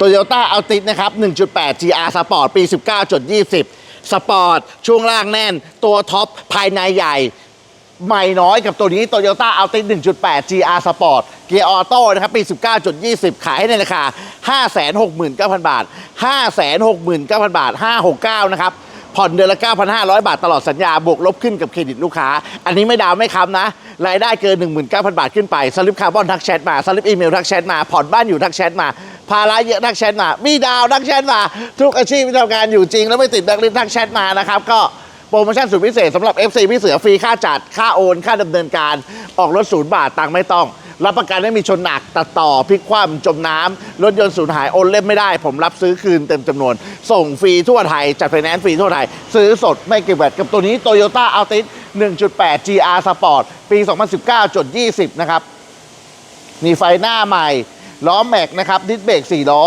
Toyota Altis นะครับ 1.8 GR Sport ปี 19.20 สปอร์ต ช่วงล่างแน่น ตัวท็อป ภายในใหญ่ ใหม่น้อยกับตัวนี้ Toyota Altis 1.8 GR Sport เกียร์ออโต้นะครับ ปี 19.20 ขายให้ในราคา 569,000 บาท 569,000 บาท 569 นะครับ ผ่อนเดือนละ 9,500 บาทตลอดสัญญา บวกลบขึ้นกับเครดิตลูกค้า อันนี้ไม่ดาวไม่ค้ำนะ รายได้เกิน 19,000 บาทขึ้นไป สลิปคาร์บอนทักแชทมา สลิปอีเมลทักแชทมา ผ่อนบ้านอยู่ทักแชทมา ภาระเยอะทักแชทมา มีดาวน์ทักแชทมา ทุกอาชีพที่ทำงานอยู่จริง แล้วไม่ติดแบงค์ลิสต์ทักแชทมานะครับ ก็โปรโมชั่นสุดพิเศษสำหรับ FC พี่เสือฟรีค่าจัด ค่าโอน ค่าดำเนินการ ออกรถศูนย์บาทตังค์ไม่ต้อง รับประกันไม่มีชนหนักตัดต่อพลิกคว่ำจมน้ำรถยนต์สูญหายโอนเล่มไม่ได้ ผมรับซื้อคืนเต็มจำนวน ส่งฟรีทั่วไทย จัดไฟแนนซ์ฟรีทั่วไทย ซื้อสดไม่เก็บแวตกับตัวนี้ Toyota Altis 1.8 GR Sport ปี 2019.20 นะครับ มีไฟหน้าใหม่ ล้อแม็กนะครับดิสเบรก4ล้อ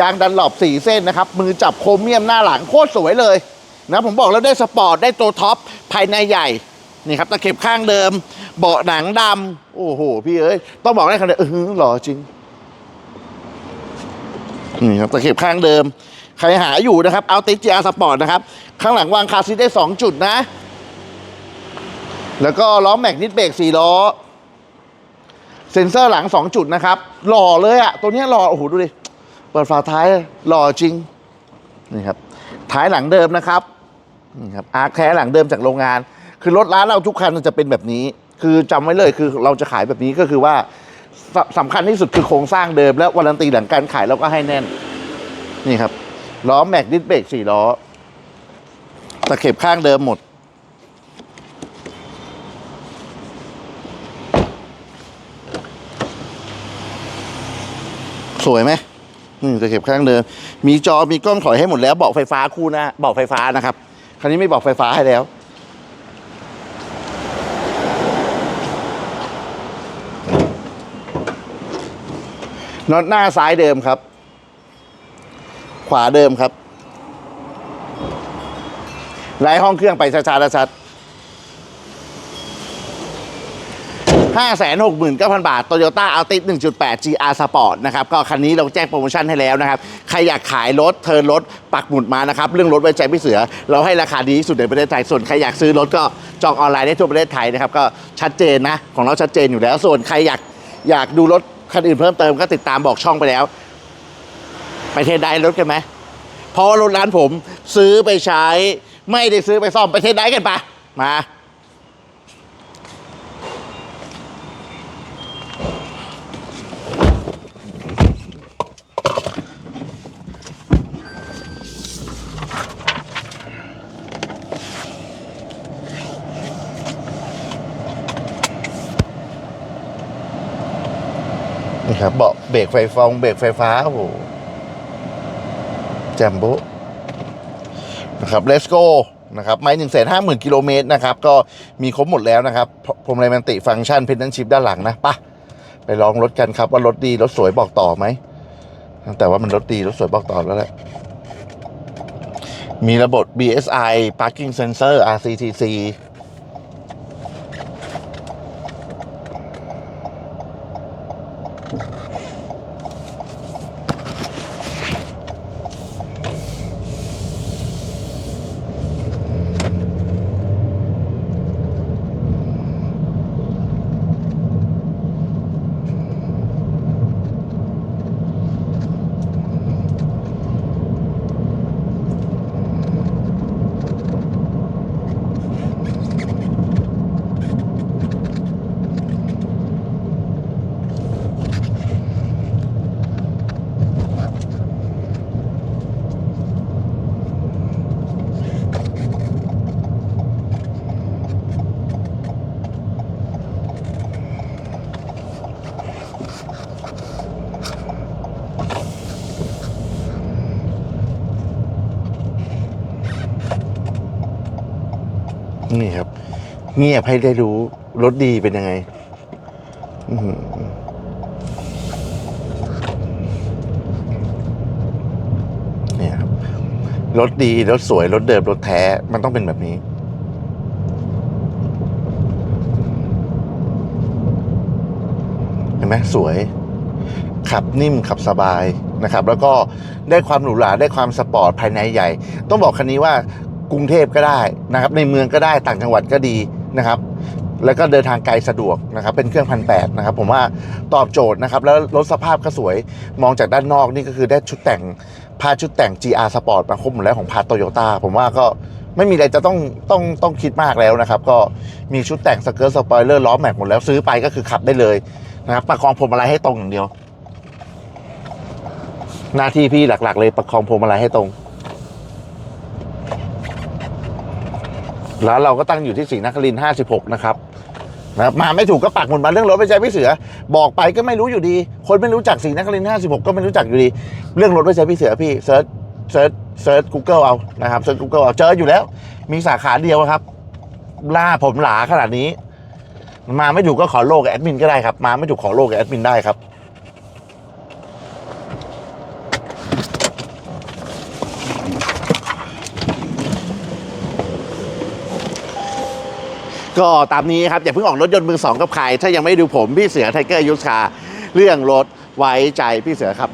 ยางดันหลบ4เส้นนะครับมือจับโครเมียมหน้าหลังโคตรสวยเลยนะผมบอกแล้วได้สปอร์ตได้ตัวท็อปภายในใหญ่นี่ครับตะเข็บข้างเดิม เบาะหนังดำโอ้โหพี่เอ้ยต้องบอกได้คำเดียวเออหล่อจริงนี่ครับตะเข็บข้างเดิม ใครหาอยู่นะครับเอาติจีอาสปอร์ตนะครับ ข้างหลังวางคาซีได้ 2 จุดนะ แล้วก็ล้อแม็กนิดเบรก4ล้อ เซ็นเซอร์หลัง 2 จุดนะครับ หล่อเลยอะตัวนี้หล่อ โอ้โห ดูดิ เปิดฝาท้ายหล่อจริง นี่ครับ ท้ายหลังเดิมนะครับ นี่ครับ อาร์คแท้หลังเดิมจากโรงงาน คือรถร้านเราทุกคันจะเป็นแบบนี้ คือจำไว้เลยคือเราจะขายแบบนี้ก็คือว่าสสำคัญที่สุดคือโครงสร้างเดิม และวารันตีหลังการขายเราก็ให้แน่น นี่ครับ ล้อแม็กดิสเบรกสี่ล้อตะเข็บข้างเดิมหมด สวยไหมอืมจะเก็บข้างเดิม มีจอมีกล้องถอยให้หมดแล้วเบาะไฟฟ้าคู่นะเบาะไฟฟ้านะครับ คันนี้ไม่เบาะไฟฟ้าให้แล้ว น็อตหน้าซ้ายเดิมครับ ขวาเดิมครับไล่ห้องเครื่องไปช้าๆชัดๆ 569,000 บาท Toyota a l t i s 1.8 GR Sport นะครับ ก็คันนี้เราแจ้งโปรโมชั่นให้แล้วนะครับ ใครอยากขายรถเทิร์นรถปักหมุดมานะครับ เรื่องรถไว้ใจพี่เสือ เราให้ราคาดีที่สุดในประเทศไทย ส่วนใครอยากซื้อรถก็จองออนไลน์ได้ทั่วประเทศไทยนะครับ ก็ชัดเจนนะ ของเราชัดเจนอยู่แล้ว ส่วนใครอยากอยากดูรถคันอื่นเพิ่มเติมก็ติดตามบอกช่องไปแล้ว ไปเทสได้รถกันไหมเพราะรถร้านผมซื้อไปใช้ไม่ได้ซื้อไปซ่อมไปเทสได้กันปะมา นี่ครับเบาะเบรกไฟฟองเบรกไฟฟ้าโอ้โหแจมโบนะครับ let's go นะครับไม่หนึ่งแสนห้าหมื่นกิโลเมตรนะครับ ก็มีครบหมดแล้วนะครับพรมไลมันติฟังก์ชันเพนนันชิพด้านหลังนะปะไปลองรถกันครับว่ารถดีรถสวยบอกต่อไหมแต่ว่ามันรถดีรถสวยบอกต่อแล้วแหละมีระบบ BSI Parking Sensor RCTC นี่ครับ เงียบให้ได้รู้รถดีเป็นยังไงเนี่ยครับรถดีรถสวยรถเดิมรถแท้ มันต้องเป็นแบบนี้เห็นไหมสวย ขับนิ่มขับสบายนะครับ แล้วก็ได้ความหรูหราได้ความสปอร์ตภายในใหญ่ ต้องบอกคันนี้ว่า กรุงเทพก็ได้นะครับ ในเมืองก็ได้ต่างจังหวัดก็ดีนะครับ แล้วก็เดินทางไกลสะดวกนะครับ เป็นเครื่องพันแปดนะครับ ผมว่าตอบโจทย์นะครับ แล้วรถสภาพก็สวยมองจากด้านนอกนี่ก็คือได้ชุดแต่งพาชุดแต่ง GR Sport มาครบหมดแล้วของพาโตโยต้าผมว่าก็ไม่มีอะไรจะต้องต้องต้องคิดมากแล้วนะครับ ก็มีชุดแต่งสเกิร์ตสปอยเลอร์ล้อแม็กหมดแล้วซื้อไปก็คือขับได้เลยนะครับ ประคองพวงมาลัยให้ตรงอย่างเดียว หน้าที่พี่หลัก ๆ เลยประคองพวงมาลัยให้ตรง แล้วเราก็ตั้งอยู่ที่ศรีนครินทร์56 นะครับนะครับมาไม่ถูกก็ปักหมุดมาเรื่องรถไม่ใช่พี่เสือ บอกไปก็ไม่รู้อยู่ดี คนไม่รู้จักศรีนครินทร์56 ก็ไม่รู้จักอยู่ดี เรื่องรถไม่ใช่พี่เสือพี่เซิร์ชเซิร์ชเซิร์ช Google เอานะครับเซิร์ช Google เอาเจออยู่แล้ว มีสาขาเดียวครับ ล่าผมหลาขนาดนี้ มาไม่ถูกก็ขอโลกกับแอดมินก็ได้ครับ มาไม่ถูกขอโลกกับแอดมินได้ครับ ก็ตามนี้ครับ อย่าเพิ่งออกรถยนต์มือสองกับใคร ถ้ายังไม่ดูผมพี่เสือไทเกอร์ยุทธาเรื่องรถไว้ใจพี่เสือครับ